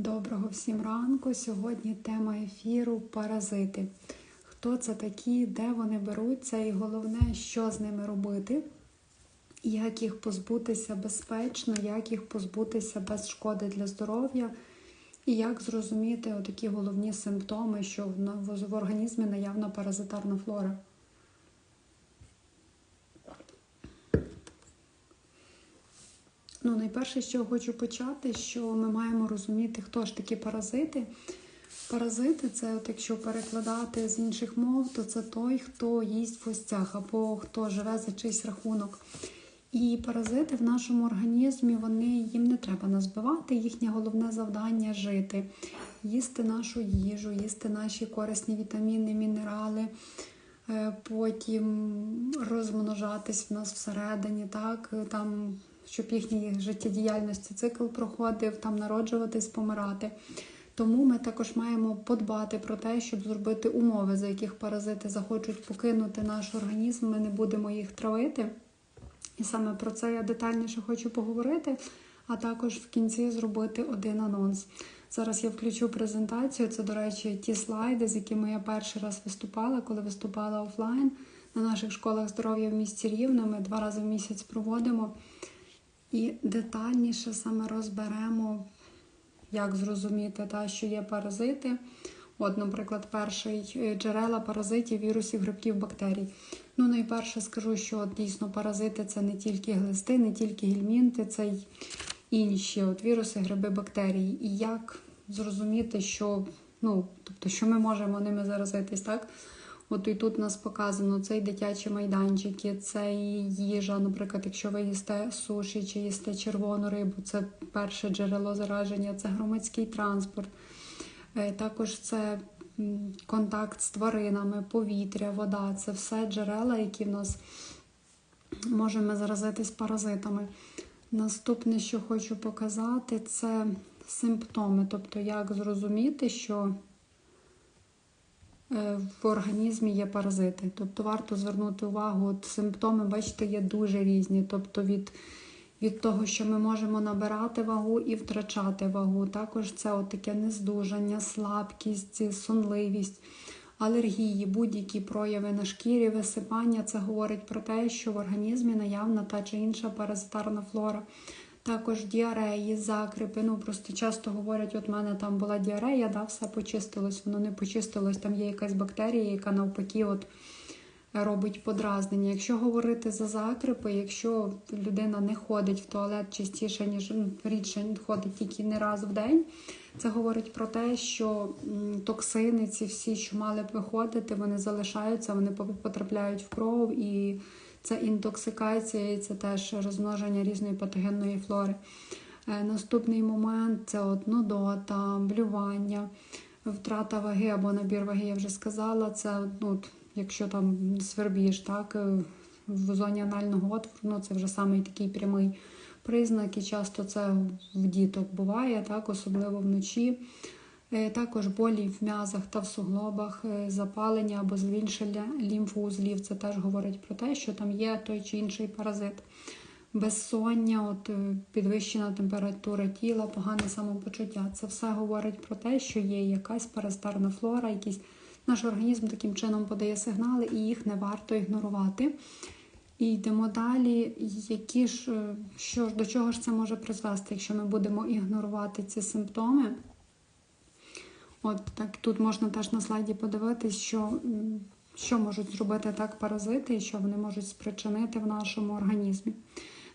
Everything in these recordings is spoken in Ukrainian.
Доброго всім ранку. Сьогодні тема ефіру паразити. Хто це такі, де вони беруться, і головне, що з ними робити, як їх позбутися безпечно, як їх позбутися без шкоди для здоров'я, і як зрозуміти такі головні симптоми, що в організмі наявна паразитарна флора. Ну, найперше, що хочу почати, що ми маємо розуміти, хто ж такі паразити. Паразити це, от якщо перекладати з інших мов, то це той, хто їсть в гостях або хто живе за чийсь рахунок. І паразити в нашому організмі, вони їм не треба назбивати. Їхнє головне завдання жити, їсти нашу їжу, їсти наші корисні вітаміни, мінерали, е, потім розмножатись в нас всередині, так, там щоб їхній життєдіяльності цикл проходив, там народжуватись, помирати. Тому ми також маємо подбати про те, щоб зробити умови, за яких паразити захочуть покинути наш організм, ми не будемо їх травити. І саме про це я детальніше хочу поговорити, а також в кінці зробити один анонс. Зараз я включу презентацію. Це, до речі, ті слайди, з якими я перший раз виступала, коли виступала офлайн на наших школах здоров'я в місті Рівно. Ми два рази в місяць проводимо і детальніше саме розберемо, як зрозуміти, та, що є паразити. От, наприклад, перший е, джерела паразитів, вірусів, грибків, бактерій. Ну, найперше скажу, що от, дійсно паразити це не тільки глисти, не тільки гельмінти, це й інші от, віруси, гриби, бактерії. І як зрозуміти, що ну, тобто, що ми можемо ними заразитись, так? От і тут нас показано цей дитячі майданчики, це їжа. Наприклад, якщо ви їсте суші чи їсте червону рибу, це перше джерело зараження, це громадський транспорт. Е, також це контакт з тваринами, повітря, вода це все джерела, які в нас можемо заразитись паразитами. Наступне, що хочу показати, це симптоми, тобто як зрозуміти, що в організмі є паразити. Тобто варто звернути увагу, от симптоми, бачите, є дуже різні. Тобто від від того, що ми можемо набирати вагу і втрачати вагу. Також це от таке нездужання, слабкість, сонливість, алергії, будь-які прояви на шкірі, висипання. Це говорить про те, що в організмі наявна та чи інша паразитарна флора також діареї, закрипи. Ну просто часто говорять, от в мене там була діарея, да, все почистилось, воно не почистилось, там є якась бактерія, яка навпаки от робить подразнення. Якщо говорити за закрипи, якщо людина не ходить в туалет частіше, ніж ну, рідше ходить тільки не раз в день, це говорить про те, що токсини, ці всі, що мали б виходити, вони залишаються, вони потрапляють в кров і це інтоксикація і це теж розмноження різної патогенної флори. Е, наступний момент це от нудота, блювання, втрата ваги або набір ваги, я вже сказала. Це ну, якщо там свербіж, так, е, в зоні анального отвору, ну, це вже самий такий прямий признак, і часто це в діток буває, так, особливо вночі. Е, також болі в м'язах та в суглобах, е, запалення або збільшення лімфоузлів. Це теж говорить про те, що там є той чи інший паразит. Безсоння, от е, підвищена температура тіла, погане самопочуття. Це все говорить про те, що є якась паразитарна флора, якийсь наш організм таким чином подає сигнали, і їх не варто ігнорувати. І йдемо далі, які ж, що ж, до чого ж це може призвести, якщо ми будемо ігнорувати ці симптоми. От так тут можна теж на слайді подивитись, що що можуть зробити так паразити і що вони можуть спричинити в нашому організмі,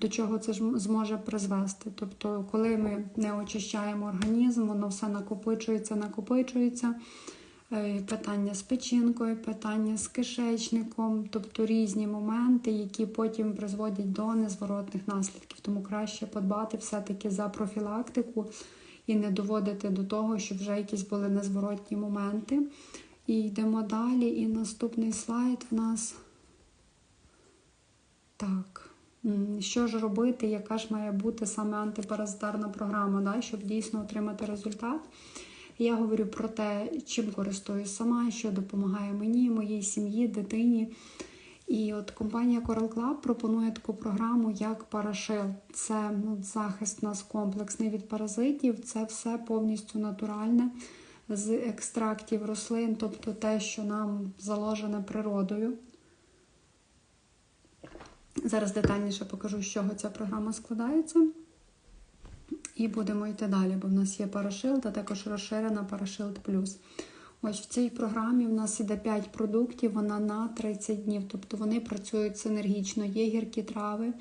до чого це зможе призвести. Тобто, коли ми не очищаємо організм, воно все накопичується, накопичується. Е, питання з печінкою, питання з кишечником, тобто різні моменти, які потім призводять до незворотних наслідків. Тому краще подбати все-таки за профілактику і не доводити до того, щоб вже якісь були незворотні моменти. І йдемо далі. І наступний слайд в нас. Так. Що ж робити, яка ж має бути саме антипаразитарна програма, да, щоб дійсно отримати результат? Я говорю про те, чим користуюсь сама, що допомагає мені, моїй сім'ї, дитині. І от компанія Coral Club пропонує таку програму, як Parashield. Це ну, захист нас комплексний від паразитів, це все повністю натуральне з екстрактів рослин, тобто те, що нам заложене природою. Зараз детальніше покажу, з чого ця програма складається. І будемо йти далі, бо в нас є Parashield, а також розширена Parashield Plus. Ось в цій програмі в нас іде 5 продуктів, вона на 30 днів, тобто вони працюють синергічно. Є гіркі трави,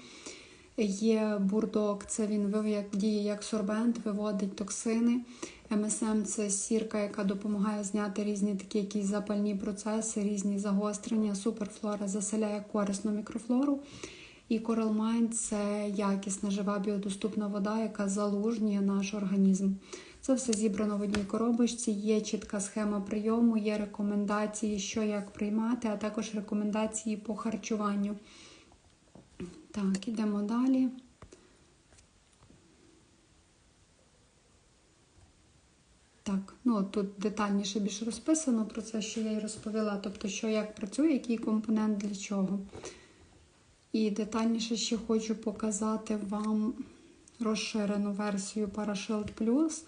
є бурдок, це він діє як сорбент, виводить токсини. МСМ це сірка, яка допомагає зняти різні такі якісь запальні процеси, різні загострення. Суперфлора заселяє корисну мікрофлору. І Coral Mind – це якісна жива біодоступна вода, яка залужнює наш організм. Це все зібрано в одній коробочці, є чітка схема прийому, є рекомендації, що як приймати, а також рекомендації по харчуванню. Так, ідемо далі. Так, ну тут детальніше більше розписано про це, що я й розповіла, тобто, що як працює, який компонент для чого. І детальніше ще хочу показати вам розширену версію Parashield Plus.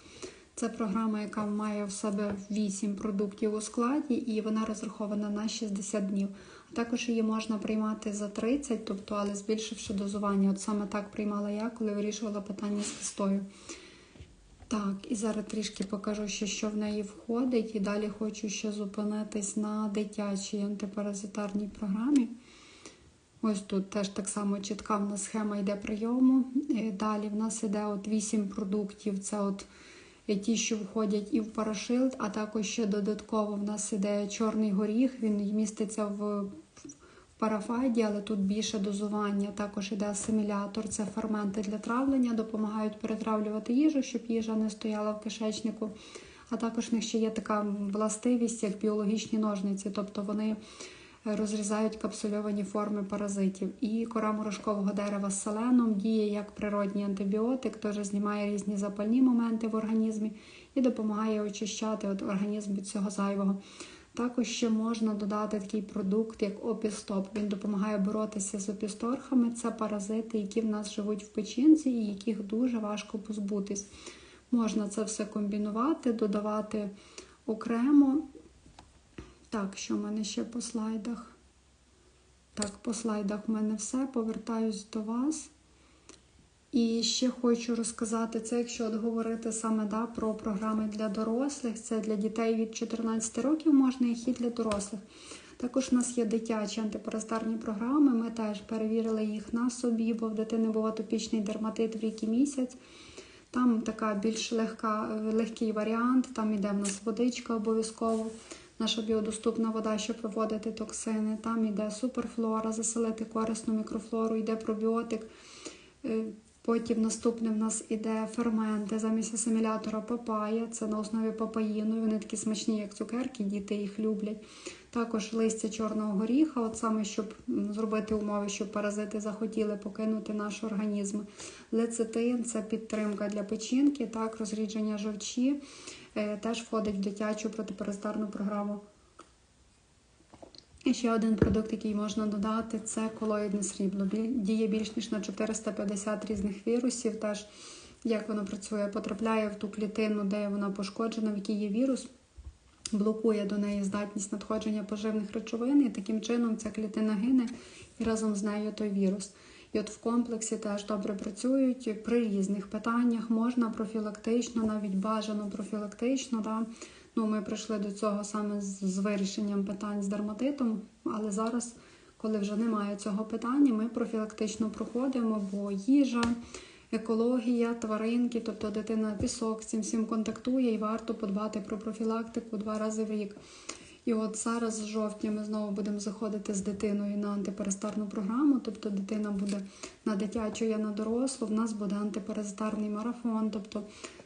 Це програма, яка має в себе 8 продуктів у складі, і вона розрахована на 60 днів. Також її можна приймати за 30, тобто, але збільшивши дозування. От саме так приймала я, коли вирішувала питання з кистою. Так, і зараз трішки покажу ще, що в неї входить. І далі хочу ще зупинитись на дитячій антипаразитарній програмі. Ось тут теж так само чітка в нас схема йде прийому. Далі в нас йде от 8 продуктів. Це от ті, що входять і в парашилд, а також ще додатково в нас іде чорний горіх, він міститься в парафайді, але тут більше дозування. Також іде асимілятор, це ферменти для травлення, допомагають перетравлювати їжу, щоб їжа не стояла в кишечнику. А також в них ще є така властивість, як біологічні ножниці, тобто вони розрізають капсульовані форми паразитів. І кора морошкового дерева з селеном діє як природній антибіотик, теж знімає різні запальні моменти в організмі і допомагає очищати от організм від цього зайвого. Також ще можна додати такий продукт, як опістоп. Він допомагає боротися з опісторхами. Це паразити, які в нас живуть в печінці і яких дуже важко позбутись. Можна це все комбінувати, додавати окремо. Так, що в мене ще по слайдах? Так, по слайдах в мене все. Повертаюсь до вас. І ще хочу розказати це, якщо от говорити саме да, про програми для дорослих, це для дітей від 14 років можна їх і для дорослих. Також у нас є дитячі антипаразитарні програми. Ми теж перевірили їх на собі, бо в дитини був атопічний дерматит в рік і місяць. Там така більш легка, легкий варіант, там іде в нас водичка обов'язково наша біодоступна вода, щоб виводити токсини. Там йде суперфлора, заселити корисну мікрофлору, йде пробіотик. Е, потім наступним в нас іде ферменти замість асимілятора папая. Це на основі папаїну. Вони такі смачні, як цукерки, діти їх люблять. Також листя чорного горіха, от саме щоб зробити умови, щоб паразити захотіли покинути наш організм. Лецитин це підтримка для печінки, так, розрідження жовчі. Е, теж входить в дитячу протипаразитарну програму. І ще один продукт, який можна додати, це колоїдне срібло. Діє більш ніж на 450 різних вірусів. Теж як воно працює, потрапляє в ту клітину, де вона пошкоджена, в якій є вірус, блокує до неї здатність надходження поживних речовин, і таким чином ця клітина гине і разом з нею той вірус. І от в комплексі теж добре працюють при різних питаннях. Можна профілактично, навіть бажано профілактично. Да? Ну, Ми прийшли до цього саме з, вирішенням питань з дерматитом, але зараз, коли вже немає цього питання, ми профілактично проходимо, бо їжа, екологія, тваринки, тобто дитина пісок з цим всім контактує і варто подбати про профілактику два рази в рік. І от зараз з жовтня ми знову будемо заходити з дитиною на антипаразитарну програму. Тобто дитина буде на дитячу, я на дорослу. В нас буде антипаразитарний марафон. Тобто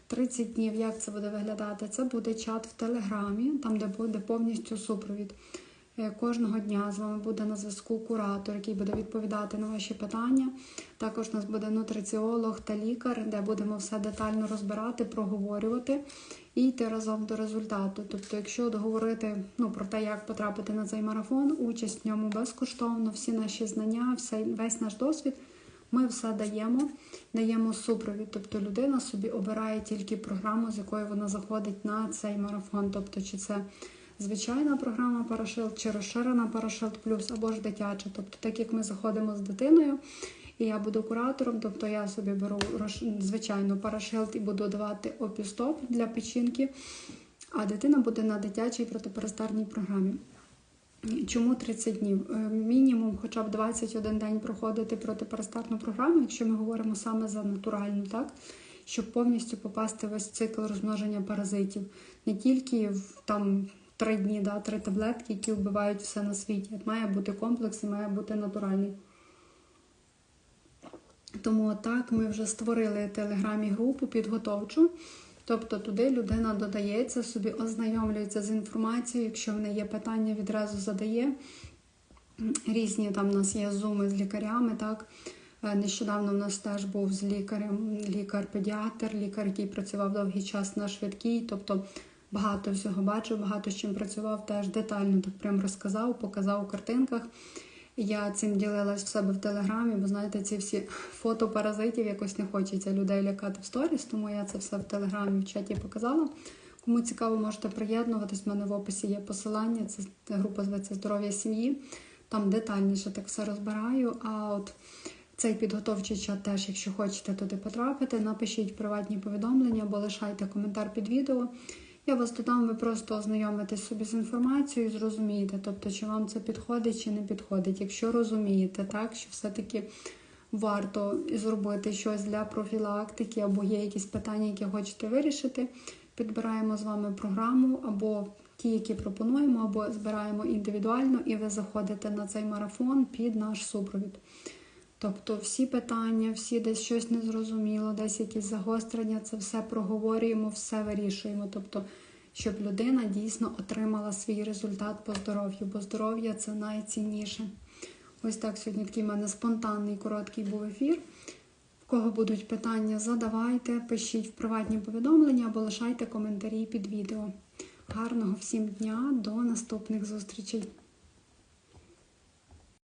30 днів, як це буде виглядати? Це буде чат в Телеграмі, там де буде повністю супровід. Е, Кожного дня з вами буде на зв'язку куратор, який буде відповідати на ваші питання. Також у нас буде нутриціолог та лікар, де будемо все детально розбирати, проговорювати і йти разом до результату. Тобто, якщо договорити ну, про те, як потрапити на цей марафон, участь в ньому безкоштовно, всі наші знання, весь наш досвід. Ми все даємо, даємо супровід. Тобто людина собі обирає тільки програму, з якою вона заходить на цей марафон. Тобто, чи це звичайна програма Парашилд, чи розширена Парашилд Плюс, або ж дитяча. Тобто, так як ми заходимо з дитиною, і я буду куратором, тобто я собі беру звичайну Парашилд і буду давати опістоп для печінки, а дитина буде на дитячій протиперестарній програмі. Чому 30 днів? Е, Мінімум хоча б 21 день проходити протиперестатну програму, якщо ми говоримо саме за натуральну, так? Щоб повністю попасти в весь цикл розмноження паразитів. Не тільки в там 3 дні, да, 3 таблетки, які вбивають все на світі. Має бути комплекс і має бути натуральний. Тому так ми вже створили телеграмі групу підготовчу. Тобто туди людина додається, собі ознайомлюється з інформацією. Якщо в неї є питання, відразу задає. Різні там у нас є зуми з лікарями. Так Е, нещодавно в нас теж був з лікарем, лікар-педіатр, лікар, який працював довгий час на швидкій. Тобто багато всього бачив, багато з чим працював, теж детально так прям розказав, показав у картинках. Я цим ділилась в себе в телеграмі, бо знаєте, ці всі фото паразитів якось не хочеться людей лякати в сторіс, тому я це все в телеграмі в чаті показала. Кому цікаво, можете приєднуватись. У мене в описі є посилання. Це група зветься Здоров'я сім'ї. Там детальніше так все розбираю. А от цей підготовчий чат теж, якщо хочете туди потрапити, напишіть приватні повідомлення або лишайте коментар під відео. Я вас додам, ви просто ознайомитесь собі з інформацією і зрозумієте, тобто, чи вам це підходить чи не підходить. Якщо розумієте, так, що все-таки варто зробити щось для профілактики, або є якісь питання, які хочете вирішити, підбираємо з вами програму, або ті, які пропонуємо, або збираємо індивідуально, і ви заходите на цей марафон під наш супровід. Тобто всі питання, всі десь щось незрозуміло, десь якісь загострення, це все проговорюємо, все вирішуємо. Тобто, щоб людина дійсно отримала свій результат по здоров'ю, бо здоров'я це найцінніше. Ось так сьогодні такий в мене спонтанний короткий був ефір. В кого будуть питання, задавайте, пишіть в приватні повідомлення або лишайте коментарі під відео. Гарного всім дня, до наступних зустрічей!